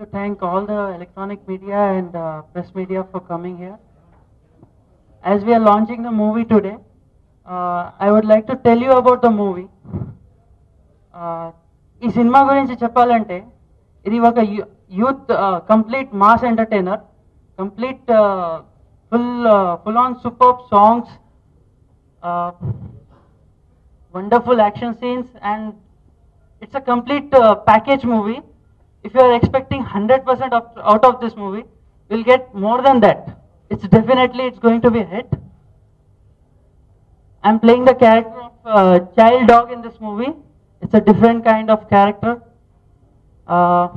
to thank all the electronic media and uh, press media for coming here. As we are launching the movie today, uh, I would like to tell you about the movie. ఈ సినిమా గురించి చెప్పాలంటే ఇది ఒక youth complete mass entertainer complete full full on super songs wonderful action scenes and it's a complete package movie. If you are expecting 100% of, out of this movie, you'll get more than that. It's definitely it's going to be a hit. I'm playing the character of uh, child dog in this movie. It's a different kind of character. Uh,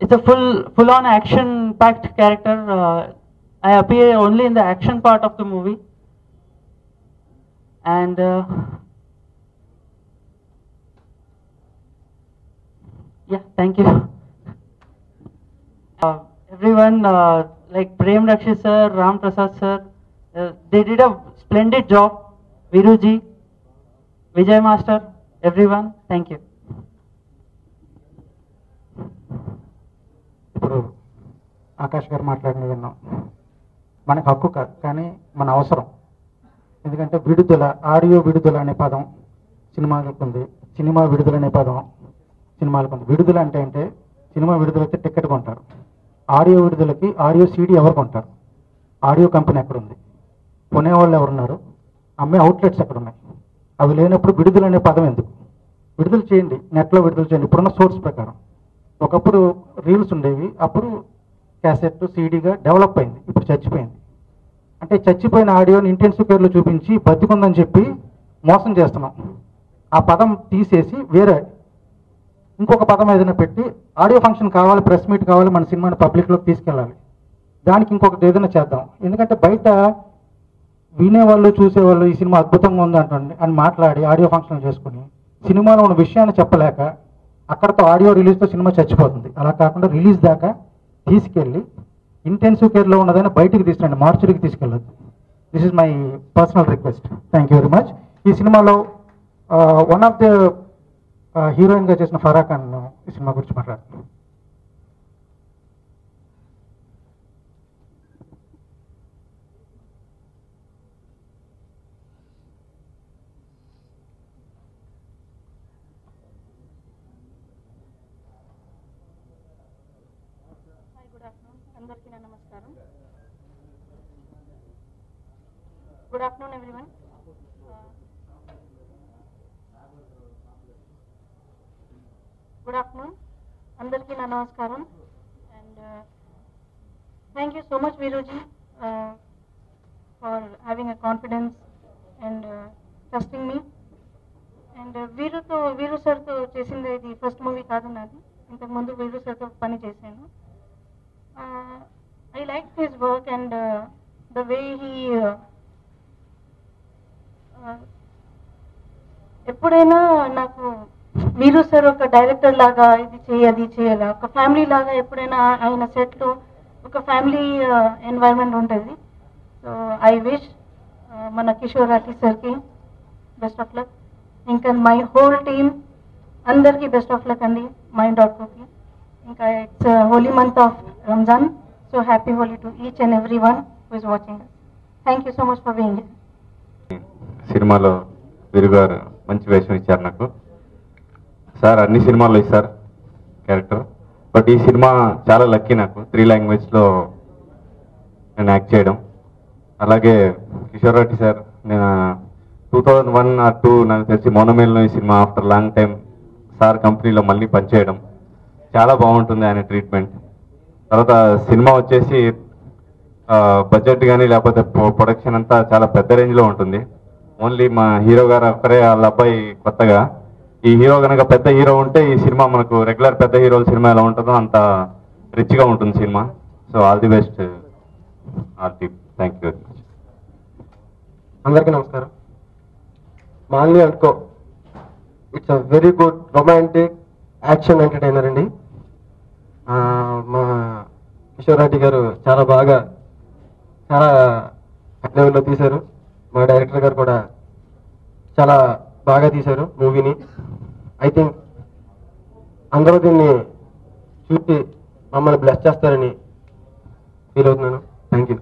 it's a full full on action packed character. Uh, I appear only in the action part of the movie. And Yeah, thank you. Uh, everyone, uh, like Prem Rakshi sir, Ram Prasad sir, uh, they did a splendid job. Viruji, Vijay Master, everyone, thank you. ఇప్పుడు ఆకాష్ గారు మాట్లాడిన విన్నాం మనకు హక్కు కాదు కానీ మన అవసరం ఎందుకంటే విడుదల ఆడియో విడుదల అనే పదం సినిమాలకు ఉంది సినిమా విడుదల అనే పదం సినిమాలు కొంత విడుదల అంటే అంటే సినిమా విడుదలైతే టికెట్ కొంటారు. ఆడియో విడుదలకి ఆడియో సీడీ ఎవరు కొంటారు? ఆడియో కంపెనీ ఎక్కడ ఉంది కొనేవాళ్ళు ఎవరున్నారు? అమ్మే అవుట్లెట్స్ ఎక్కడున్నాయి? అవి లేనప్పుడు విడుదల అనే పదం ఎందుకు? విడుదల చేయండి. నెట్లో విడుదల చేయండి. ఇప్పుడున్న సోర్స్ ప్రకారం. ఒకప్పుడు రీల్స్ ఉండేవి. అప్పుడు క్యాసెట్ సీడీగా డెవలప్ అయింది. ఇప్పుడు చచ్చిపోయింది. అంటే చచ్చిపోయిన ఆడియోని ఇంటెన్సివ్ కేర్లో చూపించి బతికుందని చెప్పి మోసం చేస్తున్నాం. ఆ పదం తీసేసి వేరే ఇంకొక పదం ఏదైనా పెట్టి ఆడియో ఫంక్షన్ కావాలి ప్రెస్ మీట్ కావాలి మన సినిమాని పబ్లిక్లోకి తీసుకెళ్ళాలి. దానికి ఇంకొకటి ఏదైనా చేద్దాం. ఎందుకంటే బయట వినేవాళ్ళు చూసేవాళ్ళు ఈ సినిమా అద్భుతంగా ఉంది అంటుంది అని మాట్లాడి ఆడియో ఫంక్షన్ చేసుకుని సినిమాలో ఉన్న విషయాన్ని చెప్పలేక అక్కడతో ఆడియో రిలీజ్తో సినిమా చచ్చిపోతుంది. అలా కాకుండా రిలీజ్ దాకా తీసుకెళ్ళి ఇంటెన్సివ్ కేర్లో ఉన్నదని బయటికి తీసుకురండి మార్చురికి తీసుకెళ్ళొద్దు. This is my personal request thank you very much ఈ సినిమాలో వన్ ఆఫ్ ద హీరోయిన్గా చేసిన ఫరా ఖాన్ ఈ సినిమా గురించి మాట్లాడుతున్నాను గుడ్ ఆఫ్టర్నూన్. అందరికీ నమస్కారం. Good afternoon everyone. Good afternoon. అందరికీ నా నమస్కారం. And thank you so much Veeruji for having a confidence and trusting me and వీరుతో Veeru సార్తో చేసింది ఇది ఫస్ట్ మూవీ కాదు నాది. ఇంతకుముందు వీరు సార్తో పని చేశాను. I like his work and the way he ఎప్పుడైనా నాకు మీరు సార్ ఒక డైరెక్టర్ లాగా ఇది చేయి అది చేయాలి. ఒక ఫ్యామిలీ లాగా ఎప్పుడైనా ఆయన సెట్లో ఒక ఫ్యామిలీ ఎన్వైరన్మెంట్ ఉంటుంది. సో ఐ విష్ మన కిషోర్ రాఠీ సార్కి బెస్ట్ ఆఫ్ లక్ ఇంకా మై హోల్ టీమ్ అందరికీ బెస్ట్ ఆఫ్ లక్ అండి మై డాట్ కోకి ఇంకా it's holy month of Ramzan so happy Holi to each and every one who is watching thank you so much for being సినిమాలో మంచి వేషం ఇచ్చారు నాకు. సార్ అన్ని సినిమాల్లో ఇస్తారు క్యారెక్టర్. బట్ ఈ సినిమా చాలా లక్కీ నాకు. త్రీ లాంగ్వేజ్లో నేను యాక్ట్ చేయడం. అలాగే కిషోర్ రెడ్డి సార్ నేను two thousand one or two నాకు తెలిసి మోనమేల్లో ఈ సినిమా ఆఫ్టర్ లాంగ్ టైం సార్ కంపెనీలో మళ్ళీ పనిచేయడం. చాలా బాగుంటుంది ఆయన ట్రీట్మెంట్. తర్వాత సినిమా వచ్చేసి బడ్జెట్ కానీ లేకపోతే ప్రొడక్షన్ అంతా చాలా పెద్ద రేంజ్లో ఉంటుంది. ఓన్లీ మా హీరో గారు ఒక్కరే వాళ్ళ అబ్బాయి కొత్తగా ఈ హీరో కనుక పెద్ద హీరో ఉంటే ఈ సినిమా మనకు రెగ్యులర్ పెద్ద హీరోల సినిమా ఎలా ఉంటుందో అంత రిచ్గా ఉంటుంది cinema. So all the best all the thank you very much అందరికీ నమస్కారం. మాన్లీ అనుకో it's a very good romantic action entertainer అండి. మా కిషోర్ రెడ్డి గారు చాలా బాగా చాలా లెవెల్లో తీశారు. మా డైరెక్టర్ గారు కూడా చాలా బాగా తీశారు మూవీని. ఐ థింక్ అందరూ దీన్ని చూసి మమ్మల్ని బ్లెస్ చేస్తారని ఫీల్ అవుతున్నాను. Thank you